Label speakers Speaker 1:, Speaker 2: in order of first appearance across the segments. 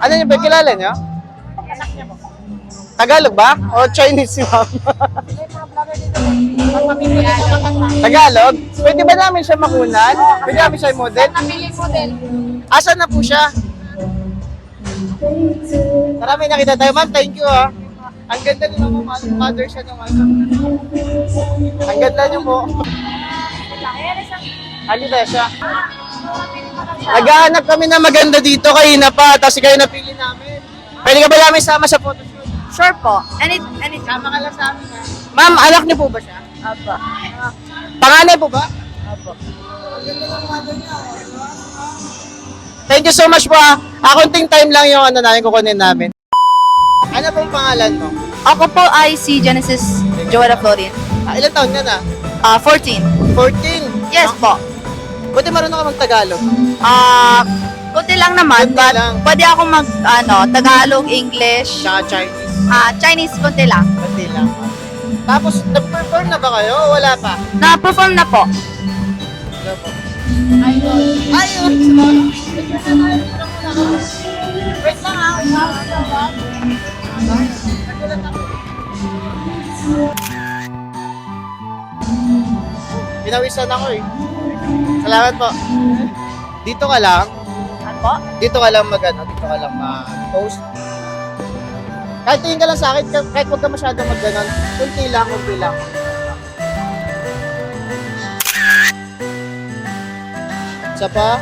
Speaker 1: Ano niyo ba? Kilala niyo? Tagalog ba? O Chinese si ma'am? Tagalog? Pwede ba namin siya makunan? Pwede namin siya model?
Speaker 2: Napili model.
Speaker 1: Asan na po siya? Tara, nakita tayo. Ma'am, thank you ah. Ang ganda niyo naman. Mother siya naman. Ang ganda niyo po. Halina siya. Naghahanap kami na maganda dito kanina pa, tapos kayo napili namin. Pwede ka ba namin sama sa photoshoot?
Speaker 2: Sure po. Any, any.
Speaker 1: Sama ka lang sa amin ha. Ma'am, anak niyo po ba siya?
Speaker 2: Apo.
Speaker 1: Panganay po ba?
Speaker 2: Apo.
Speaker 1: Thank you so much po ah. Ah, konting time lang yung ano namin kukunin namin. Ano pong pangalan mo?
Speaker 2: Ako po ay si Genesis Joella Florin.
Speaker 1: Ah, ilan taon ka na?
Speaker 2: Ah, 14.
Speaker 1: 14.
Speaker 2: Yes po.
Speaker 1: Buti marunong ka mag-Tagalog.
Speaker 2: Ah, kunti lang naman,
Speaker 1: Kunti
Speaker 2: but
Speaker 1: lang.
Speaker 2: pwede ako mag, ano, Tagalog, English,
Speaker 1: Tsaka Chinese.
Speaker 2: ah, Chinese, kunti lang.
Speaker 1: Kunti lang. Tapos, nag-perform na ba kayo o wala pa?
Speaker 2: Na-perform na po.
Speaker 1: Wala pa. Ayun. Ayun. Wait lang ah. Wait lang. Pinawisan ako eh. Salamat po. Dito ka lang.
Speaker 2: Ano po?
Speaker 1: Dito ka lang mag ano, dito ka lang mag-post. Kahit tingin ka lang sa akin, ka- kahit huwag ka masyadong mag ganon, kunti lang, kunti lang. Isa pa.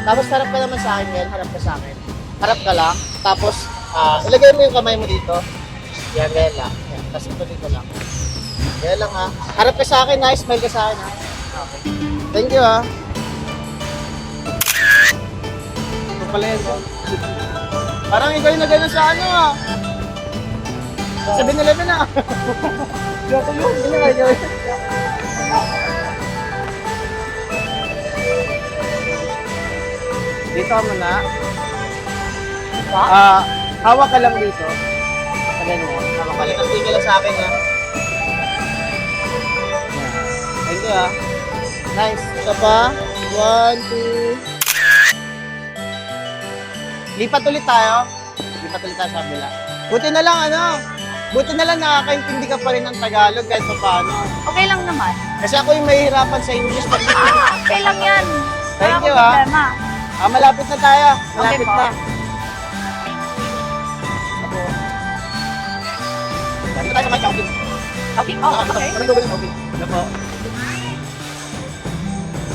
Speaker 1: Tapos harap ka naman sa akin, yan. Harap ka sa akin. Harap ka lang. Tapos, ah, ilagay mo yung kamay mo dito. Yan, yan lang. Yan. Tapos ito dito lang. Yan lang ha. Harap ka sa akin, ha. Smile ka sa akin, ha. Thank you, ha. Ito pala yan, oh. Parang ikaw yung nagano sa ano, ah. Sa 7-Eleven, ah. Joke yun. Ano nga yun? Dito ka muna. Ah, hawak ka lang dito. Sa ganyan. Hawak ka lang. Tapos tingin ka lang sa akin. Yan. Thank you, ha. Nice. Isa pa. One, two. Lipat ulit tayo. Lipat ulit tayo sa kabila. Buti na lang, ano, buti na lang nakakaintindi ka pa rin ng Tagalog kahit pa paano.
Speaker 2: Okay lang naman.
Speaker 1: Kasi ako yung mahihirapan sa English pag
Speaker 2: Okay lang yan.
Speaker 1: Thank
Speaker 2: Wala
Speaker 1: you, ah.
Speaker 2: problema.
Speaker 1: Ah, malapit na tayo. Malapit
Speaker 2: po.
Speaker 1: na. Dito tayo sa may shopping.
Speaker 2: Okay, oh, okay.
Speaker 1: Kami gawin shopping. Ano po?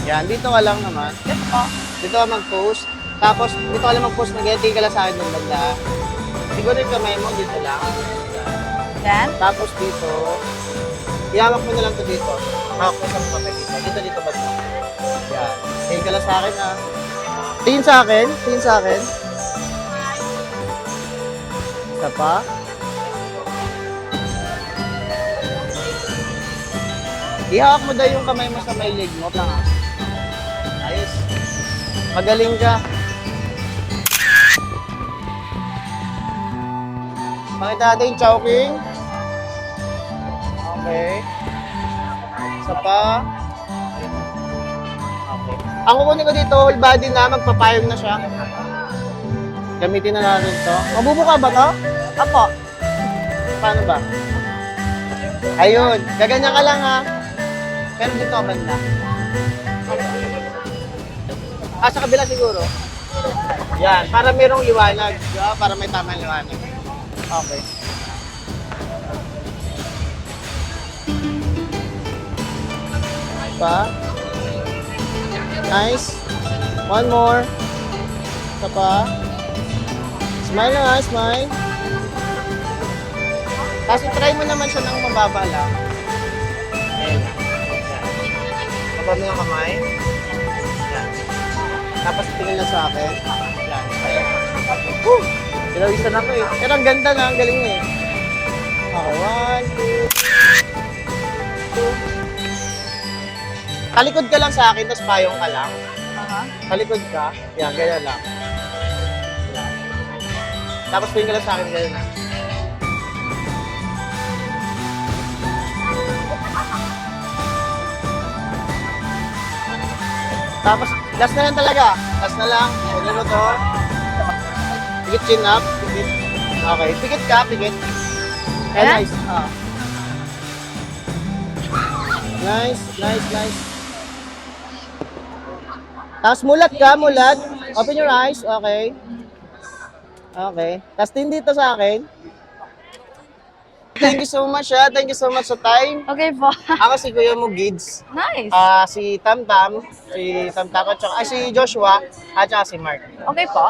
Speaker 1: Yan, dito ka lang naman.
Speaker 2: Yes po.
Speaker 1: Dito ka mag-post. Tapos, dito ka lang mag-post ng ganyan. Tingin ka lang sa akin ng banda. Siguro yung kamay mo dito lang.
Speaker 2: Then,
Speaker 1: Tapos dito, ihawak mo na lang to dito. Hawak mo sa kamay dito. Dito, dito ba ito? Yan. Tingin ka lang sa akin ha. Tingin sa akin. Tingin sa akin. Isa pa. Ihawak mo daw yung kamay mo sa may leg mo. Tanga. Magaling ka. Pakita natin yung chowking. Okay. Isa pa. Okay. Ang kukunin ko dito, whole body na, magpapayong na siya. Gamitin na natin to. Mabubuka ba to?
Speaker 2: opo.
Speaker 1: Paano ba? Ayun. Gaganyan ka lang ha. Pero dito banda. Ah, sa kabila siguro. Yan, para merong liwanag. Di ba? Para may tamang liwanag. Okay. Pa. Nice. One more. Isa pa. Smile na nga, smile. Kasi try mo naman siya ng mababa lang. Ayan. Baba mo yung kamay. Tapos tingin lang sa akin. Woo! Pinawisan ako eh. Pero ang ganda na, ang galing eh. Okay, one, two, two. Talikod ka lang sa akin, tapos payong ka lang.
Speaker 2: Aha.
Speaker 1: Talikod ka. Yan, ganyan lang. Yan. Tapos tingin ka lang sa akin, ganyan lang. Tapos, last na lang talaga. Last na lang. Kunin mo to. Pikit chin up. Pikit. Okay. Pikit ka, pikit. Eh,
Speaker 2: Ayan?
Speaker 1: nice. Ah. Nice, nice, nice. Tapos mulat ka, mulat. Open your eyes. Okay. Okay. Tapos din dito sa akin. Thank you so much, ha. Thank you so much sa time.
Speaker 2: Okay po.
Speaker 1: Ako si Kuya mo, Gids.
Speaker 2: nice.
Speaker 1: Ah, si Tam Tam, si Tam Tam at saka, ay, si Joshua, at saka si Mark.
Speaker 2: Okay po.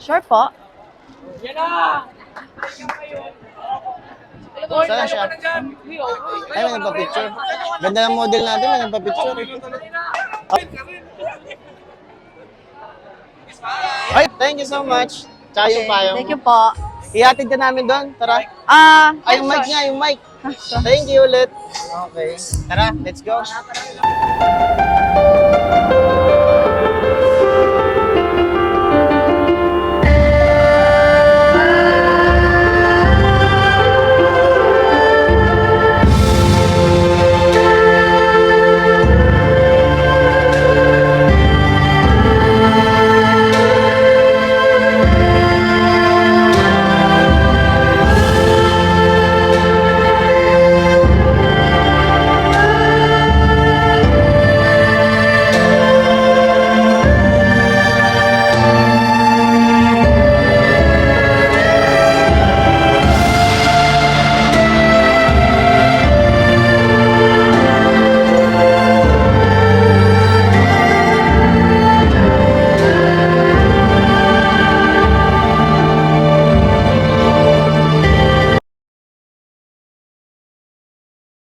Speaker 2: Sure po.
Speaker 1: Saan siya? Ay, may nagpa-picture. Ganda ng model natin, may nagpa-picture. Ay, thank you so much. Tsaka yung payong.
Speaker 2: Thank you po.
Speaker 1: Ihatid ka namin doon. Tara.
Speaker 2: Ah,
Speaker 1: Ay, yung mic niya, yung mic. Thank you ulit. Okay. Tara, let's go.